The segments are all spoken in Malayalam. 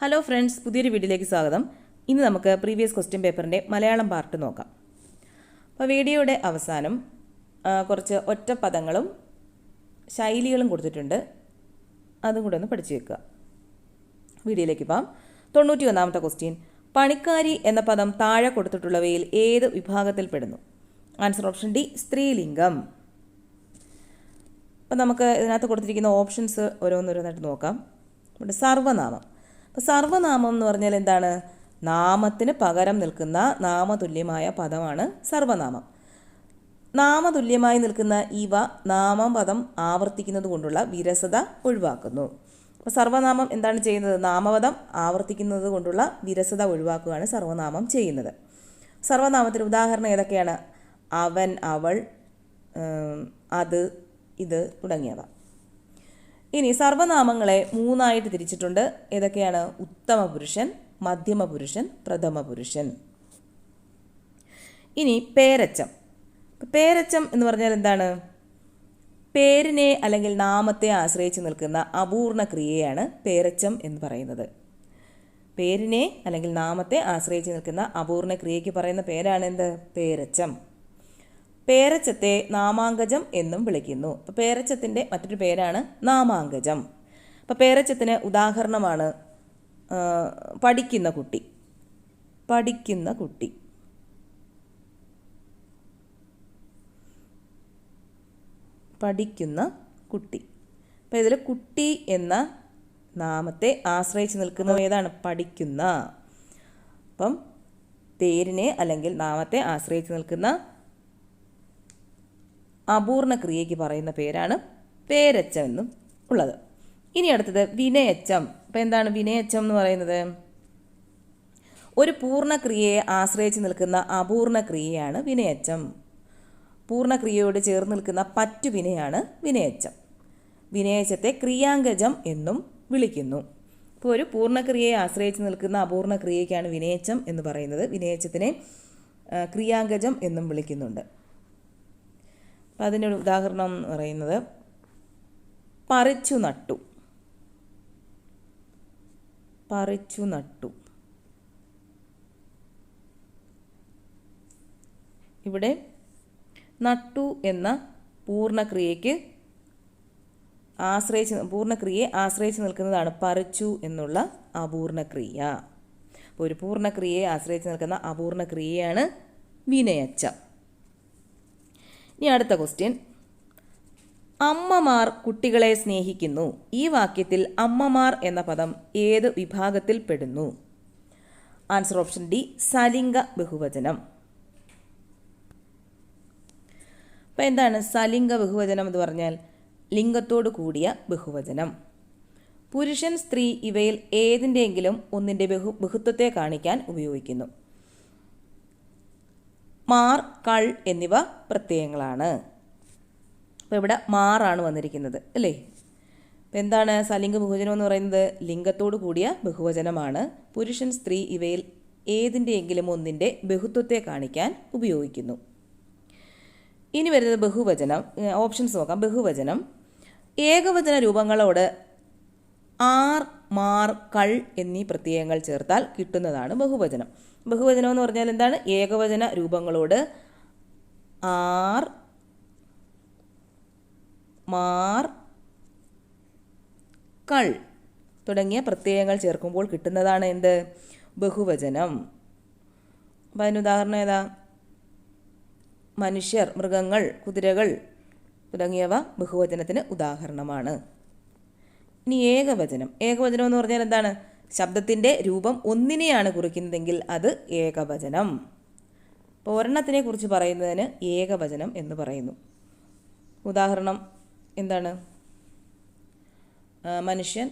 ഹലോ ഫ്രണ്ട്സ് പുതിയൊരു വീഡിയോയിലേക്ക് സ്വാഗതം. ഇന്ന് നമുക്ക് പ്രീവിയസ് ക്വസ്റ്റ്യൻ പേപ്പറിന്റെ മലയാളം പാർട്ട് നോക്കാം. അപ്പോൾ വീഡിയോയുടെ അവസാനം കുറച്ച് ഒറ്റ പദങ്ങളും ശൈലികളും കൊടുത്തിട്ടുണ്ട്. അതും കൂടെ ഒന്ന് പഠിച്ചു വെക്കുക. വീഡിയോയിലേക്ക് പോകാം തൊണ്ണൂറ്റി ഒന്നാമത്തെ ക്വസ്റ്റ്യൻ പണിക്കാരി എന്ന പദം താഴെ കൊടുത്തിട്ടുള്ളവയിൽ ഏത് വിഭാഗത്തിൽപ്പെടുന്നു ആൻസർ ഓപ്ഷൻ ഡി സ്ത്രീലിംഗം. അപ്പം നമുക്ക് ഇതിനകത്ത് കൊടുത്തിരിക്കുന്ന ഓപ്ഷൻസ് ഓരോന്നോരോന്നായിട്ട് നോക്കാം. ഇവിടെ സർവനാമം. സർവനാമം എന്ന് പറഞ്ഞാൽ എന്താണ്? നാമത്തിന് പകരം നിൽക്കുന്ന നാമതുല്യമായ പദമാണ് സർവനാമം. നാമതുല്യമായി നിൽക്കുന്ന ഇവ നാമപദം ആവർത്തിക്കുന്നത് കൊണ്ടുള്ള വിരസത ഒഴിവാക്കുന്നു. അപ്പോൾ സർവനാമം എന്താണ് ചെയ്യുന്നത്? നാമപദം ആവർത്തിക്കുന്നത് കൊണ്ടുള്ള വിരസത ഒഴിവാക്കുകയാണ് സർവനാമം ചെയ്യുന്നത്. സർവനാമത്തിന് ഉദാഹരണം ഏതൊക്കെയാണ്? അവൻ അവൾ അത് ഇത് തുടങ്ങിയവ. ഇനി സർവനാമങ്ങളെ മൂന്നായിട്ട് തിരിച്ചിട്ടുണ്ട്. ഏതൊക്കെയാണ്? ഉത്തമ പുരുഷൻ മധ്യമ പുരുഷൻ പ്രഥമ പുരുഷൻ. ഇനി പേരച്ചം. പേരച്ചം എന്ന് പറഞ്ഞാൽ എന്താണ്? പേരിനെ അല്ലെങ്കിൽ നാമത്തെ ആശ്രയിച്ച് നിൽക്കുന്ന അപൂർണ ക്രിയയാണ് പേരച്ചം എന്ന് പറയുന്നത്. പേരിനെ അല്ലെങ്കിൽ നാമത്തെ ആശ്രയിച്ച് നിൽക്കുന്ന അപൂർണ ക്രിയയ്ക്ക് പറയുന്ന പേരാണ് എന്ത്? പേരച്ചം. പേരച്ചത്തെ നാമാങ്കജം എന്നും വിളിക്കുന്നു. അപ്പോൾ പേരച്ചത്തിന്റെ മറ്റൊരു പേരാണ് നാമാങ്കജം. അപ്പോൾ പേരച്ചത്തിന് ഉദാഹരണമാണ് പഠിക്കുന്ന കുട്ടി. പഠിക്കുന്ന കുട്ടി. പഠിക്കുന്ന കുട്ടി. അപ്പോൾ ഇതിൽ കുട്ടി എന്ന നാമത്തെ ആശ്രയിച്ച് നിൽക്കുന്നത് ഏതാണ്? പഠിക്കുന്ന. അപ്പം പേരിനെ അല്ലെങ്കിൽ നാമത്തെ ആശ്രയിച്ച് നിൽക്കുന്ന അപൂർണ ക്രിയയ്ക്ക് പറയുന്ന പേരാണ് പേരച്ചം എന്നും ഉള്ളത്. ഇനി അടുത്തത് വിനയച്ചം. അപ്പം എന്താണ് വിനയച്ചം എന്ന് പറയുന്നത്? ഒരു പൂർണക്രിയയെ ആശ്രയിച്ച് നിൽക്കുന്ന അപൂർണ ക്രിയയാണ് വിനയച്ചം. പൂർണക്രിയയോട് ചേർന്ന് നിൽക്കുന്ന പറ്റു വിനയാണ് വിനയച്ചം. വിനയച്ചത്തെ ക്രിയാങ്കജം എന്നും വിളിക്കുന്നു. ഇപ്പോൾ ഒരു പൂർണക്രിയയെ ആശ്രയിച്ച് നിൽക്കുന്ന അപൂർണ ക്രിയയ്ക്കാണ് വിനയച്ചം എന്ന് പറയുന്നത്. വിനയച്ചത്തിനെ ക്രിയാങ്കജം എന്നും വിളിക്കുന്നുണ്ട്. അപ്പം അതിനൊരു ഉദാഹരണം എന്ന് പറയുന്നത് പറിച്ചു നട്ടു. പറിച്ചു നട്ടു. ഇവിടെ നട്ടു എന്ന പൂർണക്രിയയ്ക്ക് ആശ്രയിച്ച് പൂർണക്രിയയെ ആശ്രയിച്ച് നിൽക്കുന്നതാണ് പറിച്ചു എന്നുള്ള അപൂർണക്രിയ അപ്പോൾ ഒരു പൂർണക്രിയയെ ആശ്രയിച്ച് നിൽക്കുന്ന അപൂർണക്രിയയാണ് വിനയച്ചം. ഇനി അടുത്ത ക്വസ്റ്റ്യൻ അമ്മമാർ കുട്ടികളെ സ്നേഹിക്കുന്നു. ഈ വാക്യത്തിൽ അമ്മമാർ എന്ന പദം ഏത് വിഭാഗത്തിൽ പെടുന്നു? ആൻസർ ഓപ്ഷൻ ഡി സലിംഗ ബഹുവചനം. അപ്പം എന്താണ് സലിംഗ ബഹുവചനം എന്ന് പറഞ്ഞാൽ ലിംഗത്തോടു കൂടിയ ബഹുവചനം. പുരുഷൻ സ്ത്രീ ഇവയിൽ ഏതിന്റെയെങ്കിലും ഒന്നിന്റെ ബഹു ബഹുത്വത്തെ കാണിക്കാൻ ഉപയോഗിക്കുന്നു. മാർ കൾ എന്നിവ പ്രത്യയങ്ങളാണ്. അപ്പോൾ ഇവിടെ മാറാണ് വന്നിരിക്കുന്നത് അല്ലേ? അപ്പോൾ എന്താണ് സലിംഗ ബഹുവചനം എന്ന് പറയുന്നത്? ലിംഗത്തോട് കൂടിയ ബഹുവചനമാണ്. പുരുഷൻ സ്ത്രീ ഇവയിൽ ഏതിന്റെയെങ്കിലും ഒന്നിന്റെ ബഹുത്വത്തെ കാണിക്കാൻ ഉപയോഗിക്കുന്നു. ഇനി വരുന്നത് ബഹുവചനം ഓപ്ഷൻസ് നോക്കാം. ബഹുവചനം. ഏകവചന രൂപങ്ങളോട് ആർ മാർ കൾ എന്നീ പ്രത്യയങ്ങൾ ചേർത്താൽ കിട്ടുന്നതാണ് ബഹുവചനം. ബഹുവചനം എന്ന് പറഞ്ഞാൽ എന്താണ്? ഏകവചന രൂപങ്ങളോട്. ആർ മാർ കൾ തുടങ്ങിയ പ്രത്യയങ്ങൾ ചേർക്കുമ്പോൾ കിട്ടുന്നതാണ് എന്ത്? ബഹുവചനം. അപ്പം അതിന് ഉദാഹരണം ഏതാ? മനുഷ്യർ മൃഗങ്ങൾ കുതിരകൾ തുടങ്ങിയവ ബഹുവചനത്തിന് ഉദാഹരണമാണ്. ഇനി ഏകവചനം. ഏകവചനം എന്ന് പറഞ്ഞാൽ എന്താണ്? ശബ്ദത്തിന്റെ രൂപം ഒന്നിനെയാണ് കുറിക്കുന്നതെങ്കിൽ അത് ഏകവചനം. അപ്പോൾ ഒരെണ്ണത്തിനെ കുറിച്ച് പറയുന്നതിന് ഏകവചനം എന്ന് പറയുന്നു. ഉദാഹരണം എന്താണ്? മനുഷ്യൻ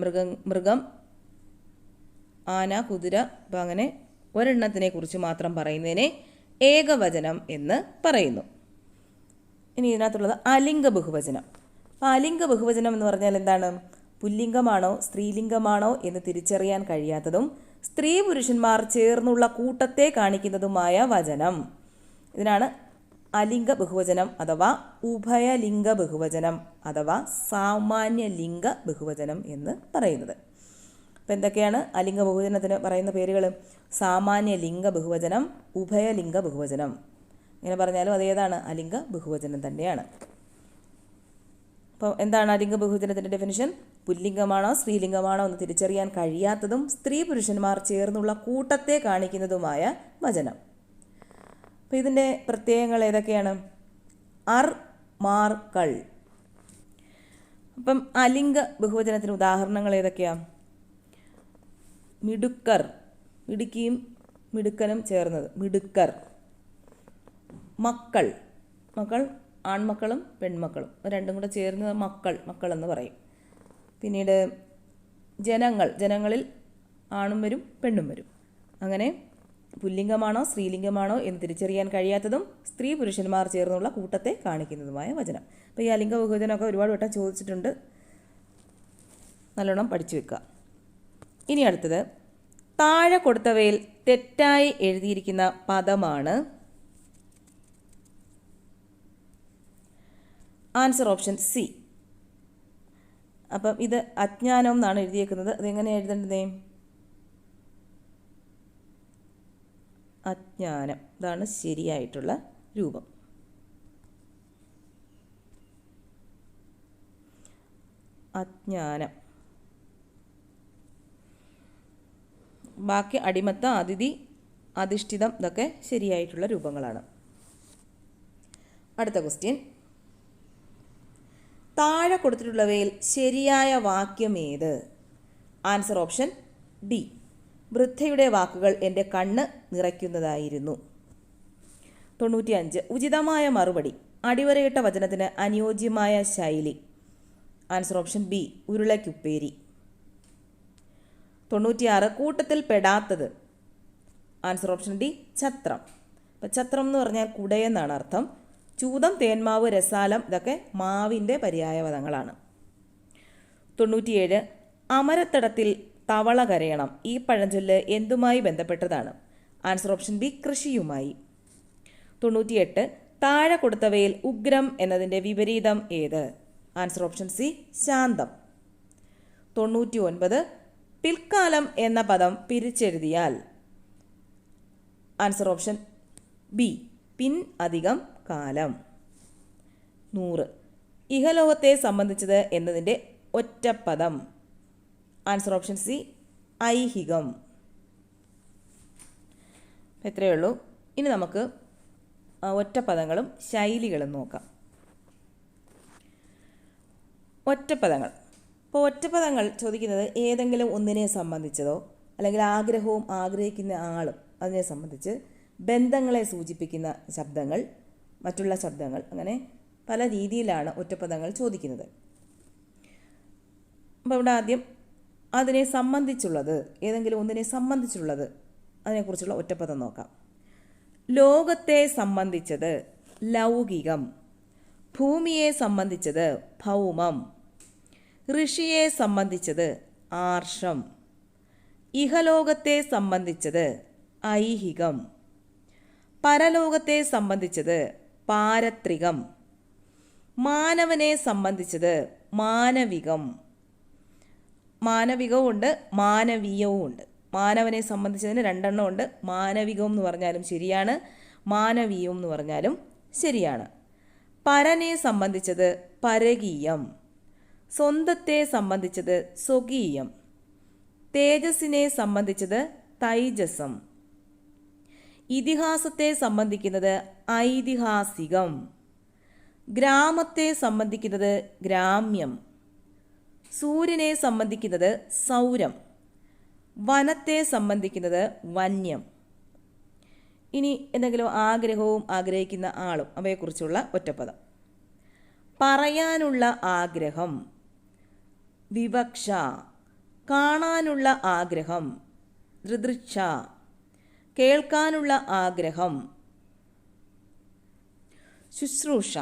മൃഗ മൃഗം മൃഗം ആന കുതിര അപ്പം അങ്ങനെ ഒരെണ്ണത്തിനെ കുറിച്ച് മാത്രം പറയുന്നതിനെ ഏകവചനം എന്ന് പറയുന്നു. ഇനി ഇതിനകത്തുള്ളത് അലിംഗ ബഹുവചനം അപ്പോൾ അലിംഗ ബഹുവചനം എന്ന് പറഞ്ഞാൽ എന്താണ്? പുല്ലിംഗമാണോ സ്ത്രീലിംഗമാണോ എന്ന് തിരിച്ചറിയാൻ കഴിയാത്തതും സ്ത്രീ പുരുഷന്മാർ ചേർന്നുള്ള കൂട്ടത്തെ കാണിക്കുന്നതുമായ വചനം. ഇതിനാണ് അലിംഗ ബഹുവചനം അഥവാ ഉഭയലിംഗ ബഹുവചനം അഥവാ സാമാന്യ ലിംഗ ബഹുവചനം എന്ന് പറയുന്നത്. അപ്പം എന്തൊക്കെയാണ് അലിംഗ ബഹുവചനത്തിന് പറയുന്ന പേരുകൾ സാമാന്യ ലിംഗ ബഹുവചനം ഉഭയലിംഗ ബഹുവചനം. ഇങ്ങനെ പറഞ്ഞാലും അതേതാണ് അലിംഗ ബഹുവചനം തന്നെയാണ്. അപ്പോൾ എന്താണ് അലിംഗ ബഹുജനത്തിന്റെ ഡെഫിനിഷൻ പുല്ലിംഗമാണോ സ്ത്രീലിംഗമാണോ എന്ന് തിരിച്ചറിയാൻ കഴിയാത്തതും സ്ത്രീ പുരുഷന്മാർ ചേർന്നുള്ള കൂട്ടത്തെ കാണിക്കുന്നതുമായ വചനം. അപ്പോൾ ഇതിന്റെ പ്രത്യയങ്ങൾ ഏതൊക്കെയാണ്? അർ മാർ കൾ. അപ്പം അലിംഗ ബഹുവചനത്തിന് ഉദാഹരണങ്ങൾ ഏതൊക്കെയാണ് മിടുക്കർ മിടുക്കിയും മിടുക്കനും ചേർന്നത്. മിടുക്കർ. മക്കൾ. മക്കൾ ആൺമക്കളും പെൺമക്കളും. രണ്ടും കൂടെ ചേർന്ന് മക്കൾ മക്കൾ എന്ന് പറയും. പിന്നീട് ജനങ്ങൾ ജനങ്ങളിൽ ആണും വരും പെണ്ണും വരും. അങ്ങനെ പുല്ലിംഗമാണോ സ്ത്രീലിംഗമാണോ എന്ന് തിരിച്ചറിയാൻ കഴിയാത്തതും സ്ത്രീ പുരുഷന്മാർ ചേർന്നുള്ള കൂട്ടത്തെ കാണിക്കുന്നതുമായ വചനം. അപ്പോൾ ഈ അലിംഗ ബഹുജനമൊക്കെ ഒരുപാട് വട്ടം ചോദിച്ചിട്ടുണ്ട്. നല്ലോണം പഠിച്ചു വെക്കുക. ഇനി അടുത്തത് താഴെ കൊടുത്തവയിൽ തെറ്റായി എഴുതിയിരിക്കുന്ന പദമാണ് ആൻസർ ഓപ്ഷൻ സി. അപ്പം ഇത് അജ്ഞാനം എന്നാണ് എഴുതിയേക്കുന്നത്. അതെങ്ങനെ എഴുതേണ്ടത്? അജ്ഞാനം. ഇതാണ് ശരിയായിട്ടുള്ള രൂപം. അജ്ഞാനം. ബാക്കി അടിമത്ത അതിഥി അധിഷ്ഠിതം ഇതൊക്കെ ശരിയായിട്ടുള്ള രൂപങ്ങളാണ്. അടുത്ത ക്വസ്റ്റ്യൻ താഴെ കൊടുത്തിട്ടുള്ളവയിൽ ശരിയായ വാക്യം ഏത്? ആൻസർ ഓപ്ഷൻ ഡി വൃദ്ധയുടെ വാക്കുകൾ എന്റെ കണ്ണ് നിറയ്ക്കുന്നതായിരുന്നു. തൊണ്ണൂറ്റിയഞ്ച്. ഉചിതമായ മറുപടി. അടിവരയിട്ട വചനത്തിന് അനുയോജ്യമായ ശൈലി. ആൻസർ ഓപ്ഷൻ ബി ഉരുളയ്ക്കുപ്പേരി. തൊണ്ണൂറ്റിയാറ്. കൂട്ടത്തിൽ പെടാത്തത്. ആൻസർ ഓപ്ഷൻ ഡി ഛത്രം. അപ്പം ഛത്രം എന്ന് പറഞ്ഞാൽ കുടയെന്നാണ് അർത്ഥം. ചൂതം തേന്മാവ് രസാലം ഇതൊക്കെ മാവിന്റെ പര്യായപദങ്ങളാണ് തൊണ്ണൂറ്റിയേഴ് അമരത്തടത്തിൽ തവള കരയണം. ഈ പഴഞ്ചൊല്ല് എന്തുമായി ബന്ധപ്പെട്ടതാണ്? ആൻസർ ഓപ്ഷൻ ബി കൃഷിയുമായി. തൊണ്ണൂറ്റിയെട്ട് താഴെ കൊടുത്തവയിൽ ഉഗ്രം എന്നതിന്റെ വിപരീതം ഏത്? ആൻസർ ഓപ്ഷൻ സി ശാന്തം. തൊണ്ണൂറ്റി ഒൻപത് പിൽക്കാലം എന്ന പദം പിരിച്ചെഴുതിയാൽ. ആൻസർ ഓപ്ഷൻ ബി പിൻ അധികം കാലം. നൂറ്. ഇഹലോകത്തെ സംബന്ധിച്ചത് എന്നതിന്റെ ഒറ്റപ്പദം. ആൻസർ ഓപ്ഷൻ സി ഐഹികം. എത്രയേ ഉള്ളൂ. ഇനി നമുക്ക് ഒറ്റപ്പദങ്ങളും ശൈലികളും നോക്കാം. ഒറ്റപ്പദങ്ങൾ. ഇപ്പോൾ ഒറ്റപ്പദങ്ങൾ ചോദിക്കുന്നത് ഏതെങ്കിലും ഒന്നിനെ സംബന്ധിച്ചതോ അല്ലെങ്കിൽ ആഗ്രഹവും ആഗ്രഹിക്കുന്ന ആളും അതിനെ സംബന്ധിച്ച് ബന്ധങ്ങളെ സൂചിപ്പിക്കുന്ന ശബ്ദങ്ങൾ മറ്റുള്ള ശബ്ദങ്ങൾ. അങ്ങനെ പല രീതിയിലാണ് ഒറ്റപ്പദങ്ങൾ ചോദിക്കുന്നത്. അപ്പോൾ ഇവിടെ ആദ്യം അതിനെ സംബന്ധിച്ചുള്ളത് ഏതെങ്കിലും ഒന്നിനെ സംബന്ധിച്ചുള്ളത് അതിനെക്കുറിച്ചുള്ള ഒറ്റപ്പദം നോക്കാം. ലോകത്തെ സംബന്ധിച്ചത് ലൗകികം ഭൂമിയെ സംബന്ധിച്ചത് ഭൗമം ഋഷിയെ സംബന്ധിച്ചത് ആർഷം ഇഹലോകത്തെ സംബന്ധിച്ചത് ഐഹികം പരലോകത്തെ സംബന്ധിച്ചത് പാരത്രികം. മാനവനെ സംബന്ധിച്ചത് മാനവികം. മാനവികവും ഉണ്ട് മാനവീയവും ഉണ്ട്. മാനവനെ സംബന്ധിച്ചതിന് രണ്ടെണ്ണം ഉണ്ട്. മാനവികം എന്ന് പറഞ്ഞാലും ശരിയാണ് മാനവീയം എന്ന് പറഞ്ഞാലും ശരിയാണ്. പരനെ സംബന്ധിച്ചത് പരകീയം. സ്വന്തത്തെ സംബന്ധിച്ചത് സ്വകീയം. തേജസ്സിനെ സംബന്ധിച്ചത് തൈജസം. ഇതിഹാസത്തെ സംബന്ധിക്കുന്നത് ഐതിഹാസികം. ഗ്രാമത്തെ സംബന്ധിക്കുന്നത് ഗ്രാമ്യം. സൂര്യനെ സംബന്ധിക്കുന്നത് സൗരം. വനത്തെ സംബന്ധിക്കുന്നത് വന്യം. ഇനി എന്തെങ്കിലും ആഗ്രഹവും ആഗ്രഹിക്കുന്ന ആളും അവയെക്കുറിച്ചുള്ള ഒറ്റപ്പദം. പറയാനുള്ള ആഗ്രഹം. വിവക്ഷ. കാണാനുള്ള ആഗ്രഹം. ദൃദൃക്ഷ. കേൾക്കാനുള്ള ആഗ്രഹം. ശുശ്രൂഷ.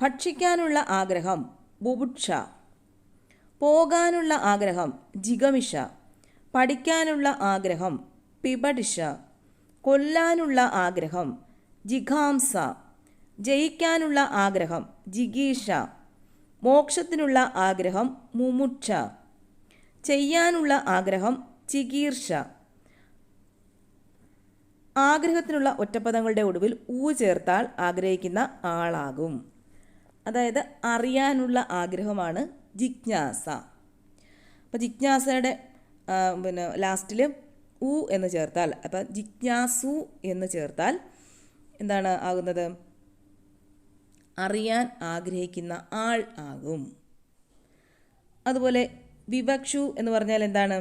ഭക്ഷിക്കാനുള്ള ആഗ്രഹം. ബുഭുക്ഷ. പോകാനുള്ള ആഗ്രഹം. ജിഗമിഷ. പഠിക്കാനുള്ള ആഗ്രഹം. പിപടിഷ. കൊല്ലാനുള്ള ആഗ്രഹം. ജിഘാംസ. ജയിക്കാനുള്ള ആഗ്രഹം. ജിഗീഷ. മോക്ഷത്തിനുള്ള ആഗ്രഹം. മുമുക്ഷ. ചെയ്യാനുള്ള ആഗ്രഹം. ചികീർഷ. ആഗ്രഹത്തിനുള്ള ഒറ്റപ്പദങ്ങളുടെ ഒടുവിൽ ഊ ചേർത്താൽ ആഗ്രഹിക്കുന്ന ആളാകും. അതായത് അറിയാനുള്ള ആഗ്രഹമാണ് ജിജ്ഞാസ. അപ്പോൾ ജിജ്ഞാസയുടെ പിന്നെ ലാസ്റ്റിൽ ഉ എന്ന് ചേർത്താൽ അപ്പം ജിജ്ഞാസു എന്ന് ചേർത്താൽ എന്താണ് ആകുന്നത്? അറിയാൻ ആഗ്രഹിക്കുന്ന ആൾ ആകും. അതുപോലെ വിവക്ഷു എന്ന് പറഞ്ഞാൽ എന്താണ്?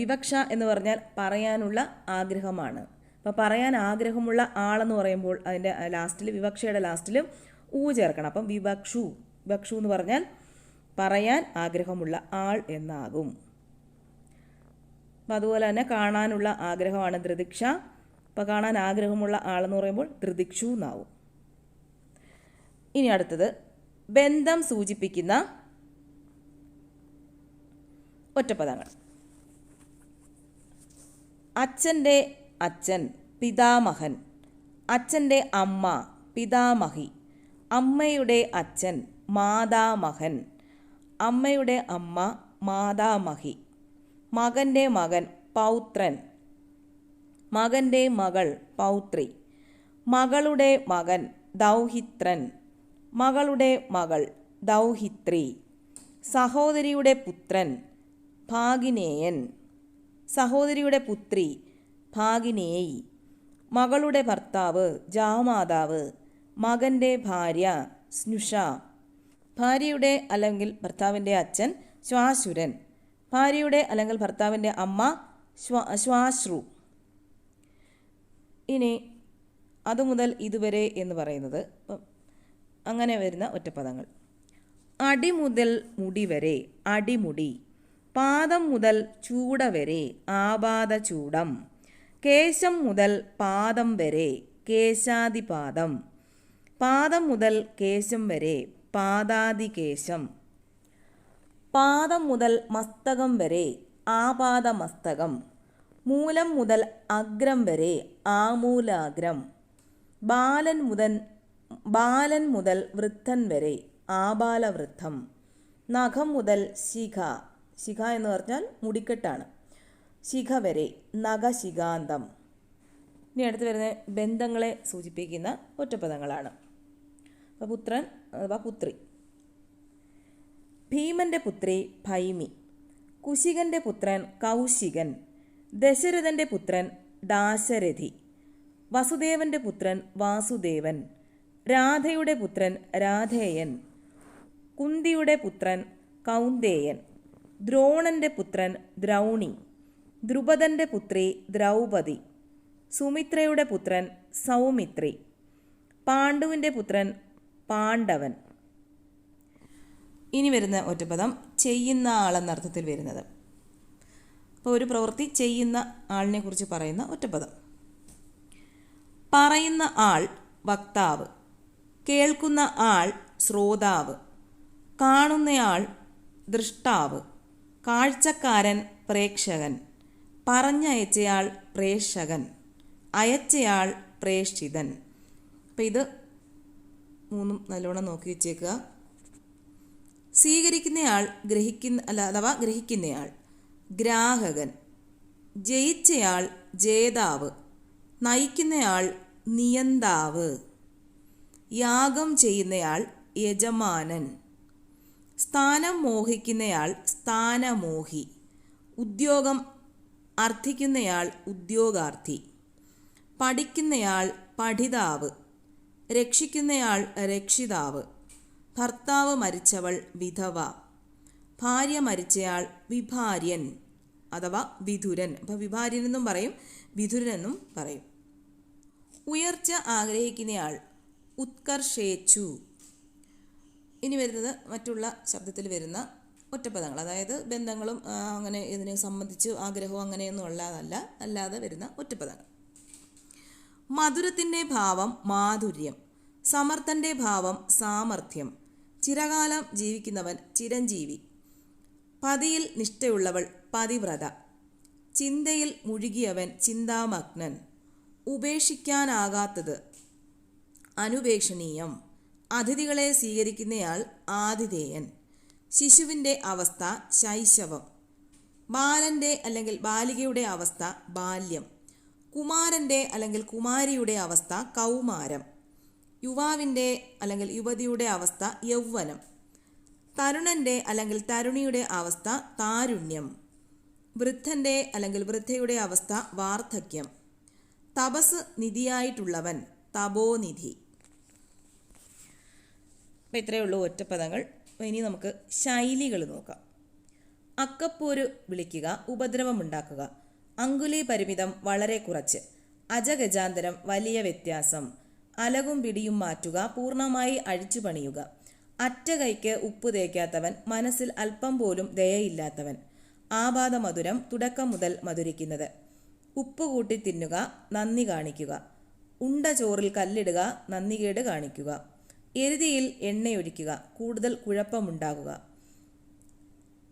വിവക്ഷ എന്ന് പറഞ്ഞാൽ പറയാനുള്ള ആഗ്രഹമാണ്. അപ്പോൾ പറയാൻ ആഗ്രഹമുള്ള ആളെന്ന് പറയുമ്പോൾ അതിന്റെ ലാസ്റ്റിൽ വിവക്ഷയുടെ ലാസ്റ്റിൽ ഊ ചേർക്കണം. അപ്പം വിവക്ഷു വിവക്ഷു എന്ന് പറഞ്ഞാൽ പറയാൻ ആഗ്രഹമുള്ള ആൾ എന്നാകും. അപ്പം അതുപോലെ തന്നെ കാണാനുള്ള ആഗ്രഹമാണ് ധൃതിക്ഷ. അപ്പോൾ കാണാൻ ആഗ്രഹമുള്ള ആളെന്ന് പറയുമ്പോൾ ധൃതിക്ഷു എന്നാവും. ഇനി അടുത്തത് ബന്ധം സൂചിപ്പിക്കുന്ന ഒറ്റപ്പദങ്ങൾ. അച്ഛന്റെ അച്ഛൻ പിതാമഹൻ. അച്ഛന്റെ അമ്മ പിതാമഹി. അമ്മയുടെ അച്ഛൻ മാതാമഹൻ. അമ്മയുടെ അമ്മ മാതാമഹി. മകന്റെ മകൻ പൗത്രൻ. മകന്റെ മകൾ പൗത്രി. മകളുടെ മകൻ ദൗഹിത്രൻ. മകളുടെ മകൾ ദൗഹിത്രി. സഹോദരിയുടെ പുത്രൻ ഭാഗിനേയൻ. സഹോദരിയുടെ പുത്രി ഭാഗിനേയി. മകളുടെ ഭർത്താവ് ജാമാതാവ് മകന്റെ ഭാര്യ സ്നുഷ ഭാര്യയുടെ അല്ലെങ്കിൽ ഭർത്താവിന്റെ അച്ഛൻ ശ്വാശുരൻ ഭാര്യയുടെ അല്ലെങ്കിൽ ഭർത്താവിന്റെ അമ്മ ശ്വാ ശ്വാശ്രു. ഇനി അതുമുതൽ ഇതുവരെ എന്ന് പറയുന്നത് അങ്ങനെ വരുന്ന ഒറ്റപ്പദങ്ങൾ. അടി മുതൽ മുടി വരെ അടിമുടി. പാദം മുതൽ ചൂട വരെ ആപാദ ചൂടം. കേശം മുതൽ പാദം വരെ കേശാദിപാദം പാദം മുതൽ കേശം വരെ പാദാദികേശം പാദം മുതൽ മസ്തകം വരെ ആപാദമസ്തകം. മൂലം മുതൽ അഗ്രം വരെ ആമൂലാഗ്രം. ബാലൻ മുതൽ ബാലൻ മുതൽ വൃദ്ധൻ വരെ ആബാലവൃദ്ധം. നഖം മുതൽ ശിഖ. ശിഖ എന്ന് പറഞ്ഞാൽ മുടിക്കെട്ടാണ്. ശിഖ വരെ നഖശിഖാന്തം. ഇനി അടുത്ത് വരുന്ന ബന്ധങ്ങളെ സൂചിപ്പിക്കുന്ന ഒറ്റപ്പദങ്ങളാണ്. അപ്പോൾ പുത്രൻ അഥവാ പുത്രി. ഭീമന്റെ പുത്രി ഭൈമി. കുശികന്റെ പുത്രൻ കൗശികൻ. ദശരഥന്റെ പുത്രൻ ദാശരഥി. വസുദേവന്റെ പുത്രൻ വാസുദേവൻ. രാധയുടെ പുത്രൻ രാധേയൻ. കുന്തിയുടെ പുത്രൻ കൗന്ദേയൻ. ദ്രോണന്റെ പുത്രൻ ദ്രൗണി. ദ്രുപദന്റെ പുത്രി ദ്രൗപദി. സുമിത്രയുടെ പുത്രൻ സൗമിത്രി. പാണ്ഡുവിന്റെ പുത്രൻ പാണ്ഡവൻ. ഇനി വരുന്ന ഒറ്റപദം ചെയ്യുന്ന ആളെന്നർത്ഥത്തിൽ വരുന്നത്. അപ്പോൾ ഒരു പ്രവൃത്തി ചെയ്യുന്ന ആളിനെ കുറിച്ച് പറയുന്ന ഒറ്റപദം പറയുന്ന ആൾ വക്താവ്. കേൾക്കുന്ന ആൾ ശ്രോതാവ്. കാണുന്നയാൾ ദൃഷ്ടാവ്. കാഴ്ചക്കാരൻ പ്രേക്ഷകൻ. പറഞ്ഞയച്ചയാൾ പ്രേക്ഷകൻ അയച്ചയാൾ പ്രേക്ഷിതൻ. അപ്പം ഇത് മൂന്നും നല്ലോണം നോക്കി വെച്ചേക്കുക. സ്വീകരിക്കുന്നയാൾ ഗ്രഹിക്കുന്ന അല്ല അഥവാ ഗ്രഹിക്കുന്നയാൾ ഗ്രാഹകൻ ജയിച്ചയാൾ ജേതാവ് നയിക്കുന്നയാൾ നിയന്താവ് യാഗം ചെയ്യുന്നയാൾ യജമാനൻ സ്ഥാനം മോഹിക്കുന്നയാൾ സ്ഥാനമോഹി ഉദ്യോഗം അർത്ഥിക്കുന്നയാൾ ഉദ്യോഗാർത്ഥി. പഠിക്കുന്നയാൾ പഠിതാവ്. രക്ഷിക്കുന്നയാൾ രക്ഷിതാവ്. ഭർത്താവ് മരിച്ചവൾ വിധവ. ഭാര്യ മരിച്ചയാൾ വിഭാര്യൻ അഥവാ വിധുരൻ. അപ്പോൾ വിഭാര്യൻ എന്നും പറയും വിധുരൻ എന്നും പറയും. ഉയർച്ച ആഗ്രഹിക്കുന്നയാൾ ഉത്കർഷേച്ചു. ഇനി വരുന്നത് മറ്റുള്ള ശബ്ദത്തിൽ വരുന്ന ഒറ്റപ്പദങ്ങൾ അതായത് ബന്ധങ്ങളും അങ്ങനെ ഇതിനെ സംബന്ധിച്ച് ആഗ്രഹവും അങ്ങനെയൊന്നും ഉള്ളതല്ല. അല്ലാതെ വരുന്ന ഒറ്റപ്പദങ്ങൾ. മധുരത്തിന്റെ ഭാവം മാധുര്യം സമർത്ഥന്റെ ഭാവം സാമർഥ്യം ചിരകാലം ജീവിക്കുന്നവൻ ചിരഞ്ജീവി പതിയിൽ നിഷ്ഠയുള്ളവൾ പതിവ്രത ചിന്തയിൽ മുഴുകിയവൻ ചിന്താമഗ്നൻ ഉപേക്ഷിക്കാനാകാത്തത് അനുപേക്ഷണീയം അതിഥികളെ സ്വീകരിക്കുന്നയാൾ ആതിഥേയൻ. ശിശുവിന്റെ അവസ്ഥ ശൈശവം. ബാലന്റെ അല്ലെങ്കിൽ ബാലികയുടെ അവസ്ഥ ബാല്യം. കുമാരന്റെ അല്ലെങ്കിൽ കുമാരിയുടെ അവസ്ഥ കൗമാരം. യുവാവിന്റെ അല്ലെങ്കിൽ യുവതിയുടെ അവസ്ഥ യൗവനം. തരുണന്റെ അല്ലെങ്കിൽ തരുണിയുടെ അവസ്ഥ താരുണ്യം. വൃദ്ധന്റെ അല്ലെങ്കിൽ വൃദ്ധയുടെ അവസ്ഥ വാർദ്ധക്യം. തപസ് നിധിയായിട്ടുള്ളവൻ തപോനിധി. ഇത്രയേ ഉള്ളൂ ഒറ്റപ്പദങ്ങൾ. ഇനി നമുക്ക് ശൈലികൾ നോക്കാം. അക്കപ്പോര് വിളിക്കുക ഉപദ്രവമുണ്ടാക്കുക. അങ്കുലി പരിമിതം വളരെ കുറച്ച്. അജഗജാന്തരം വലിയ വ്യത്യാസം. അലകും പിടിയും മാറ്റുക പൂർണമായി അഴിച്ചു പണിയുക. അറ്റ കൈക്ക് ഉപ്പ് തേക്കാത്തവൻ മനസ്സിൽ അല്പം പോലും ദയയില്ലാത്തവൻ. ആപാദ മധുരം തുടക്കം മുതൽ മധുരിക്കുന്നത്. ഉപ്പ് കൂട്ടി തിന്നുക നന്ദി കാണിക്കുക. ഉണ്ട ചോറിൽ കല്ലിടുക നന്ദികേട് കാണിക്കുക. എരുതിയിൽ എണ്ണയൊഴിക്കുക. കൂടുതൽ കുഴപ്പമുണ്ടാകുക.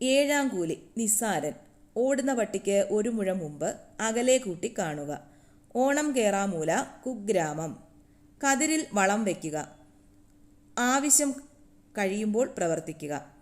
ഏഴാം കൂലി നിസ്സാരൻ. ഓടുന്ന പട്ടിക്ക് ഒരു മുഴ മുമ്പ് അകലെ കൂട്ടി കാണുക. ഓണം കേറാമൂല കുഗ്രാമം. കതിരിൽ വളം വയ്ക്കുക ആവശ്യം കഴിയുമ്പോൾ പ്രവർത്തിക്കുക.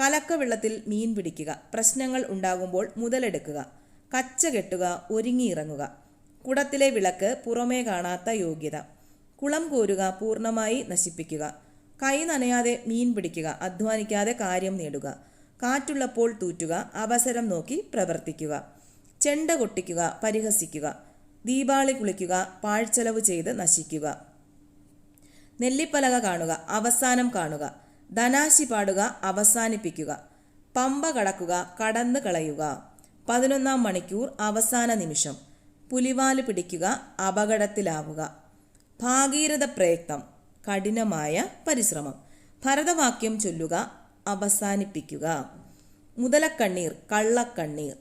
കലക്ക വെള്ളത്തിൽ മീൻ പിടിക്കുക. പ്രശ്നങ്ങൾ ഉണ്ടാകുമ്പോൾ മുതലെടുക്കുക. കച്ച കെട്ടുക ഒരുങ്ങിയിറങ്ങുക. കുടത്തിലെ വിളക്ക് പുറമേ കാണാത്ത യോഗ്യത. കുളം കോരുക പൂർണമായി നശിപ്പിക്കുക. കൈ നനയാതെ മീൻ പിടിക്കുക അധ്വാനിക്കാതെ കാര്യം നേടുക. കാറ്റുള്ളപ്പോൾ തൂറ്റുക അവസരം നോക്കി പ്രവർത്തിക്കുക. ചെണ്ട കൊട്ടിക്കുക പരിഹസിക്കുക. ദീപാളി കുളിക്കുക പാഴ്ചെലവ് ചെയ്ത് നശിക്കുക. നെല്ലിപ്പലക കാണുക അവസാനം കാണുക. ധനാശി പാടുക അവസാനിപ്പിക്കുക. പമ്പ കടക്കുക കടന്നു കളയുക. പതിനൊന്നാം മണിക്കൂർ അവസാന നിമിഷം. പുലിവാൽ പിടിക്കുക അപകടത്തിലാവുക. ഭാഗീരഥ പ്രയത്നം കഠിനമായ പരിശ്രമം. ഭരതവാക്യം ചൊല്ലുക അവസാനിപ്പിക്കുക. മുതലക്കണ്ണീർ കള്ളക്കണ്ണീർ.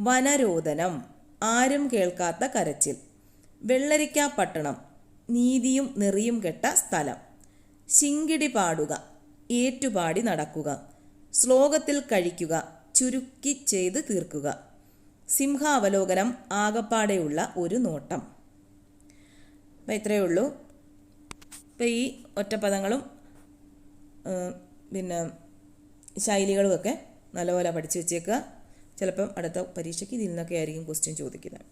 വനരോധനം ആരും കേൾക്കാത്ത കരച്ചിൽ. വെള്ളരിക്ക പട്ടണം നീതിയും നെറിയും കെട്ട സ്ഥലം. ശിങ്കിടി പാടുക ഏറ്റുപാടി നടക്കുക. ശ്ലോകത്തിൽ കഴിക്കുക ചുരുക്കി ചെയ്ത് തീർക്കുക. സിംഹാവലോകനം ആകപ്പാടെയുള്ള ഒരു നോട്ടം. അപ്പം ഇത്രയേ ഉള്ളൂ. ഇപ്പം ഈ ഒറ്റപ്പദങ്ങളും പിന്നെ ശൈലികളുമൊക്കെ നല്ലപോലെ പഠിച്ചു വെച്ചേക്കുക. ചിലപ്പം അടുത്ത പരീക്ഷയ്ക്ക് ഇതിൽ നിന്നൊക്കെ ആയിരിക്കും ക്വസ്റ്റ്യൻ ചോദിക്കുന്നത്.